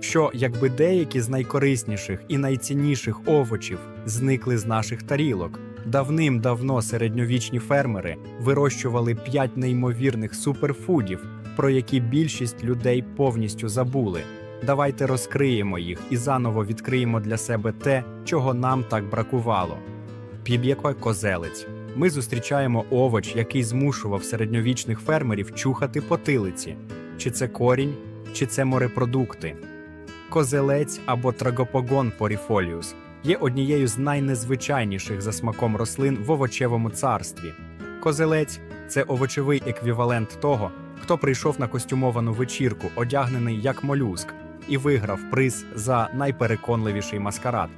що якби деякі з найкорисніших і найцінніших овочів зникли з наших тарілок, давним-давно середньовічні фермери вирощували п'ять неймовірних суперфудів, про які більшість людей повністю забули. Давайте розкриємо їх і заново відкриємо для себе те, чого нам так бракувало. Піб'єко козелець. Ми зустрічаємо овоч, який змушував середньовічних фермерів чухати потилиці. Чи це корінь, чи це морепродукти. Козелець або трагопогон поріфоліус є однією з найнезвичайніших за смаком рослин в овочевому царстві. Козелець це овочевий еквівалент того, хто прийшов на костюмовану вечірку, одягнений як молюск, і виграв приз за найпереконливіший маскарад.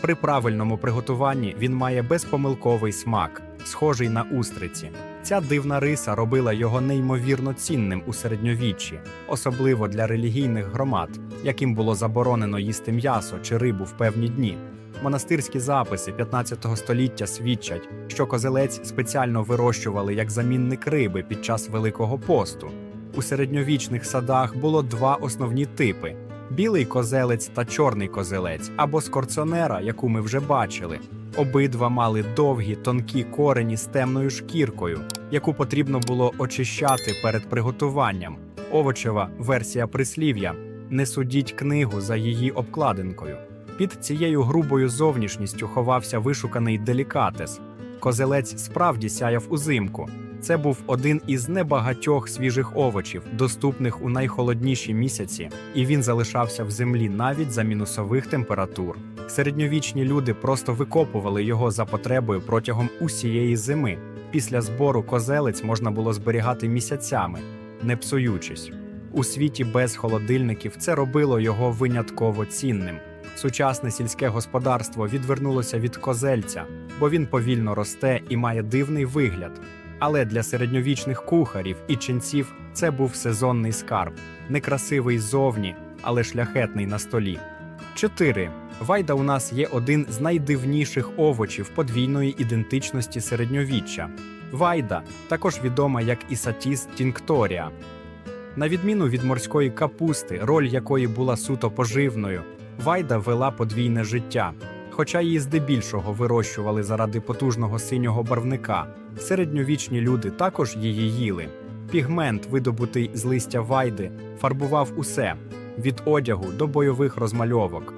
При правильному приготуванні він має безпомилковий смак, схожий на устриці. Ця дивна риса робила його неймовірно цінним у середньовіччі, особливо для релігійних громад, яким було заборонено їсти м'ясо чи рибу в певні дні. Монастирські записи 15 століття свідчать, що козелець спеціально вирощували як замінник риби під час Великого посту. У середньовічних садах було два основні типи: білий козелець та чорний козелець, або скорціонера, яку ми вже бачили. Обидва мали довгі тонкі корені з темною шкіркою, яку потрібно було очищати перед приготуванням. Овочева версія прислів'я не судіть книгу за її обкладинкою. Під цією грубою зовнішністю ховався вишуканий делікатес. Козелець справді сяяв узимку. Це був один із небагатьох свіжих овочів, доступних у найхолодніші місяці, і він залишався в землі навіть за мінусових температур. Середньовічні люди просто викопували його за потребою протягом усієї зими. Після збору козелець можна було зберігати місяцями, не псуючись. У світі без холодильників це робило його винятково цінним. Сучасне сільське господарство відвернулося від козельця, бо він повільно росте і має дивний вигляд. Але для середньовічних кухарів і ченців це був сезонний скарб, некрасивий ззовні, але шляхетний на столі. 4. Вайда у нас є один з найдивніших овочів подвійної ідентичності середньовіччя. Вайда, також відома як Ісатіс тінкторія. На відміну від морської капусти, роль якої була суто поживною, Вайда вела подвійне життя. Хоча її здебільшого вирощували заради потужного синього барвника, середньовічні люди також її їли. Пігмент, видобутий з листя вайди, фарбував усе від одягу до бойових розмальовок.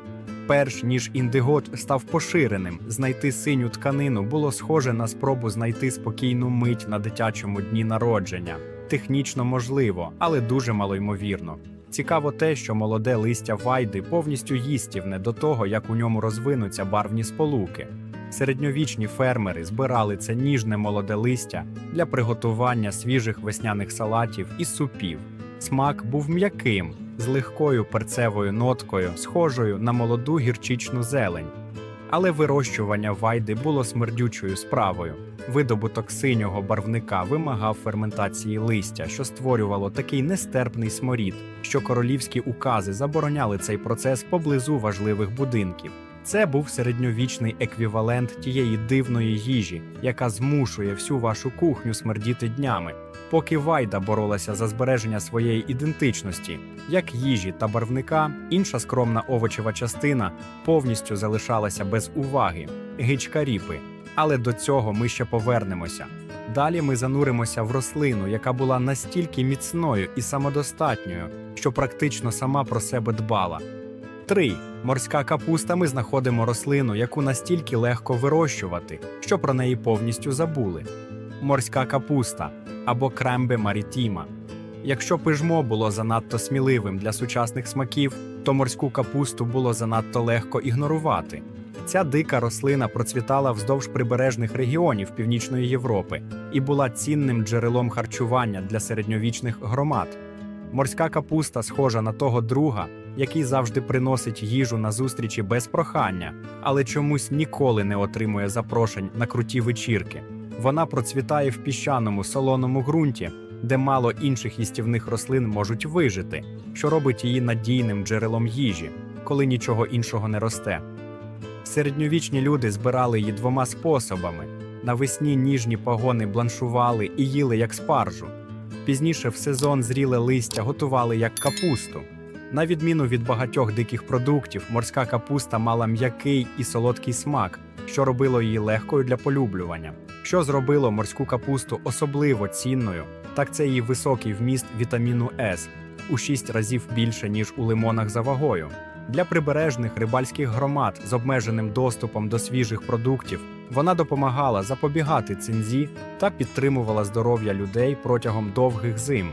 Перш ніж індигот став поширеним, знайти синю тканину було схоже на спробу знайти спокійну мить на дитячому дні народження. Технічно можливо, але дуже малоймовірно. Цікаво те, що молоде листя вайди повністю їстівне до того, як у ньому розвинуться барвні сполуки. Середньовічні фермери збирали це ніжне молоде листя для приготування свіжих весняних салатів і супів. Смак був м'яким, з легкою перцевою ноткою, схожою на молоду гірчичну зелень. Але вирощування вайди було смердючою справою. Видобуток синього барвника вимагав ферментації листя, що створювало такий нестерпний сморід, що королівські укази забороняли цей процес поблизу важливих будинків. Це був середньовічний еквівалент тієї дивної їжі, яка змушує всю вашу кухню смердіти днями. Поки Вайда боролася за збереження своєї ідентичності, як їжі та барвника, інша скромна овочева частина повністю залишалася без уваги гичка ріпи. Але до цього ми ще повернемося. Далі ми зануримося в рослину, яка була настільки міцною і самодостатньою, що практично сама про себе дбала. 3. Морська капуста ми знаходимо рослину, яку настільки легко вирощувати, що про неї повністю забули. Морська капуста або крембе марітіма. Якщо пижмо було занадто сміливим для сучасних смаків, то морську капусту було занадто легко ігнорувати. Ця дика рослина процвітала вздовж прибережних регіонів Північної Європи і була цінним джерелом харчування для середньовічних громад. Морська капуста схожа на того друга, який завжди приносить їжу на зустрічі без прохання, але чомусь ніколи не отримує запрошень на круті вечірки. Вона процвітає в піщаному солоному ґрунті, де мало інших їстівних рослин можуть вижити, що робить її надійним джерелом їжі, коли нічого іншого не росте. Середньовічні люди збирали її двома способами: навесні ніжні пагони бланшували і їли як спаржу. Пізніше в сезон зріле листя готували як капусту. На відміну від багатьох диких продуктів, морська капуста мала м'який і солодкий смак, що робило її легкою для полюблювання. Що зробило морську капусту особливо цінною, так це її високий вміст вітаміну С у 6 разів більше, ніж у лимонах за вагою. Для прибережних рибальських громад з обмеженим доступом до свіжих продуктів вона допомагала запобігати цинзі та підтримувала здоров'я людей протягом довгих зим.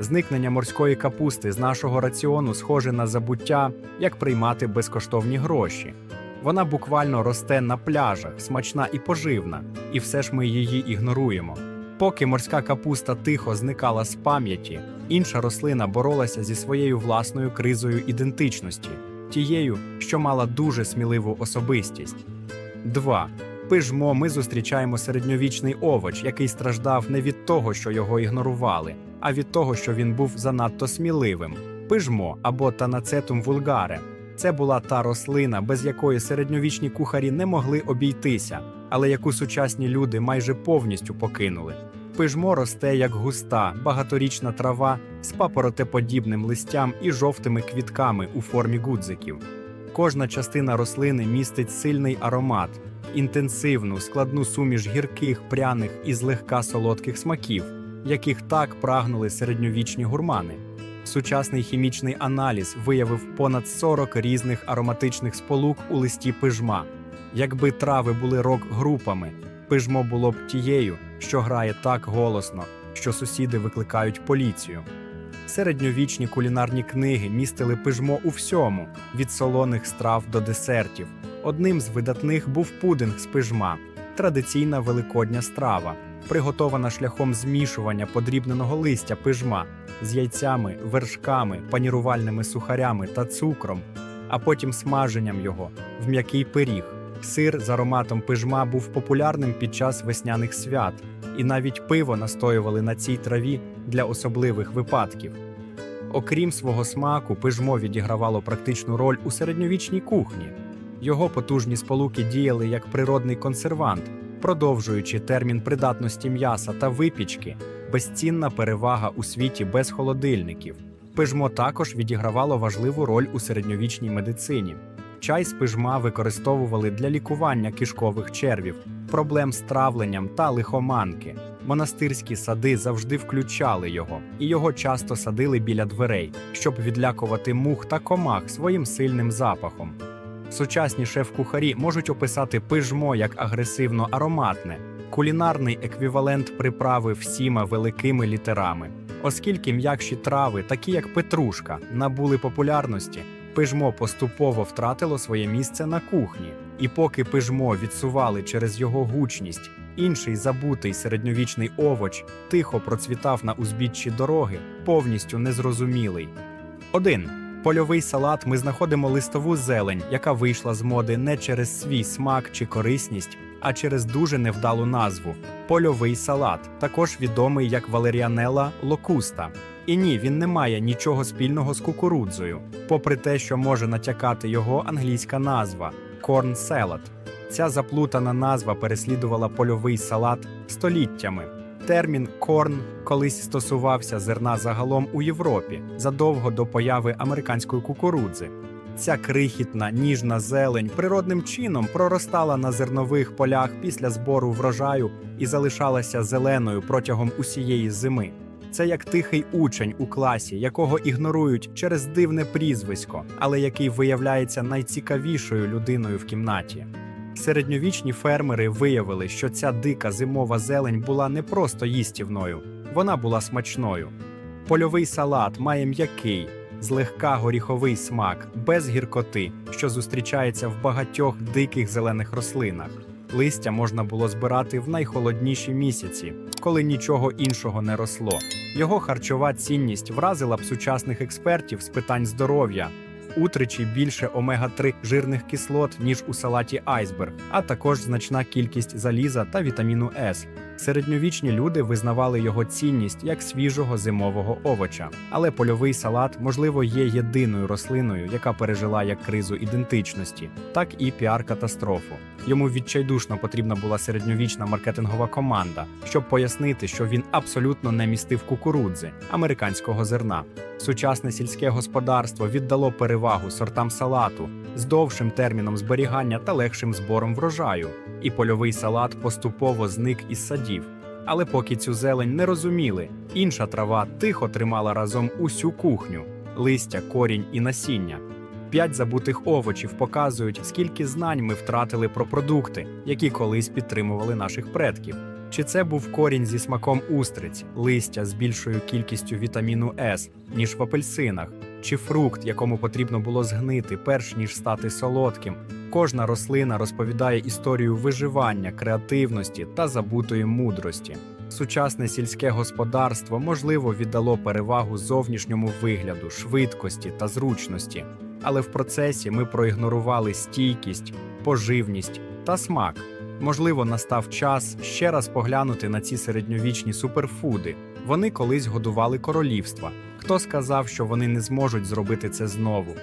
Зникнення морської капусти з нашого раціону схоже на забуття, як приймати безкоштовні гроші. Вона буквально росте на пляжах, смачна і поживна, і все ж ми її ігноруємо. Поки морська капуста тихо зникала з пам'яті, інша рослина боролася зі своєю власною кризою ідентичності, тією, що мала дуже сміливу особистість. 2. Пижмо ми зустрічаємо середньовічний овоч, який страждав не від того, що його ігнорували, а від того, що він був занадто сміливим. Пижмо або танацетум вулгаре це була та рослина, без якої середньовічні кухарі не могли обійтися, але яку сучасні люди майже повністю покинули. Пижмо росте як густа, багаторічна трава з папоротеподібним листям і жовтими квітками у формі гудзиків. Кожна частина рослини містить сильний аромат, інтенсивну, складну суміш гірких, пряних і злегка солодких смаків, яких так прагнули середньовічні гурмани. Сучасний хімічний аналіз виявив понад 40 різних ароматичних сполук у листі пижма. Якби трави були рок-групами, пижмо було б тією, що грає так голосно, що сусіди викликають поліцію. Середньовічні кулінарні книги містили пижмо у всьому, від солоних страв до десертів. Одним з видатних був пудинг з пижма, традиційна великодня страва, приготована шляхом змішування подрібненого листя пижма з яйцями, вершками, панірувальними сухарями та цукром, а потім смаженням його в м'який пиріг. Сир з ароматом пижма був популярним під час весняних свят, і навіть пиво настоювали на цій траві для особливих випадків. Окрім свого смаку, пижмо відігравало практичну роль у середньовічній кухні. Його потужні сполуки діяли як природний консервант, продовжуючи термін придатності м'яса та випічки, безцінна перевага у світі без холодильників. Пижмо також відігравало важливу роль у середньовічній медицині. Чай з пижма використовували для лікування кишкових червів, проблем з травленням та лихоманки. Монастирські сади завжди включали його, і його часто садили біля дверей, щоб відлякувати мух та комах своїм сильним запахом. Сучасні шеф-кухарі можуть описати пижмо як агресивно ароматне, кулінарний еквівалент приправи всіма великими літерами. Оскільки м'якші трави, такі як петрушка, набули популярності, пижмо поступово втратило своє місце на кухні, і поки пижмо відсували через його гучність, інший забутий середньовічний овоч тихо процвітав на узбіччі дороги, повністю незрозумілий. 1. Польовий салат ми знаходимо листову зелень, яка вийшла з моди не через свій смак чи корисність, а через дуже невдалу назву польовий салат, також відомий як валеріанела локуста. І ні, він не має нічого спільного з кукурудзою, попри те, що може натякати його англійська назва corn salad. Ця заплутана назва переслідувала польовий салат століттями. Термін корн колись стосувався зерна загалом у Європі задовго до появи американської кукурудзи. Ця крихітна ніжна зелень природним чином проростала на зернових полях після збору врожаю і залишалася зеленою протягом усієї зими. Це як тихий учень у класі, якого ігнорують через дивне прізвисько, але який виявляється найцікавішою людиною в кімнаті. Середньовічні фермери виявили, що ця дика зимова зелень була не просто їстівною, вона була смачною. Польовий салат має м'який, злегка горіховий смак, без гіркоти, що зустрічається в багатьох диких зелених рослинах. Листя можна було збирати в найхолодніші місяці, коли нічого іншого не росло. Його харчова цінність вразила б сучасних експертів з питань здоров'я, утричі більше омега-3 жирних кислот, ніж у салаті айсберг, а також значна кількість заліза та вітаміну С. Середньовічні люди визнавали його цінність як свіжого зимового овоча, але польовий салат, можливо, є єдиною рослиною, яка пережила як кризу ідентичності, так і піар-катастрофу. Йому відчайдушно потрібна була середньовічна маркетингова команда, щоб пояснити, що він абсолютно не містив кукурудзи американського зерна. Сучасне сільське господарство віддало перевагу сортам салату з довшим терміном зберігання та легшим збором врожаю, і польовий салат поступово зник із садів. Але поки цю зелень не розуміли, інша трава тихо тримала разом усю кухню листя, корінь і насіння. П'ять забутих овочів показують, скільки знань ми втратили про продукти, які колись підтримували наших предків. Чи це був корінь зі смаком устриць, листя з більшою кількістю вітаміну С, ніж в апельсинах, чи фрукт, якому потрібно було згнити, перш ніж стати солодким. Кожна рослина розповідає історію виживання, креативності та забутої мудрості. Сучасне сільське господарство можливо віддало перевагу зовнішньому вигляду, швидкості та зручності, але в процесі ми проігнорували стійкість, поживність та смак. Можливо, настав час ще раз поглянути на ці середньовічні суперфуди. Вони колись годували королівства. Хто сказав, що вони не зможуть зробити це знову?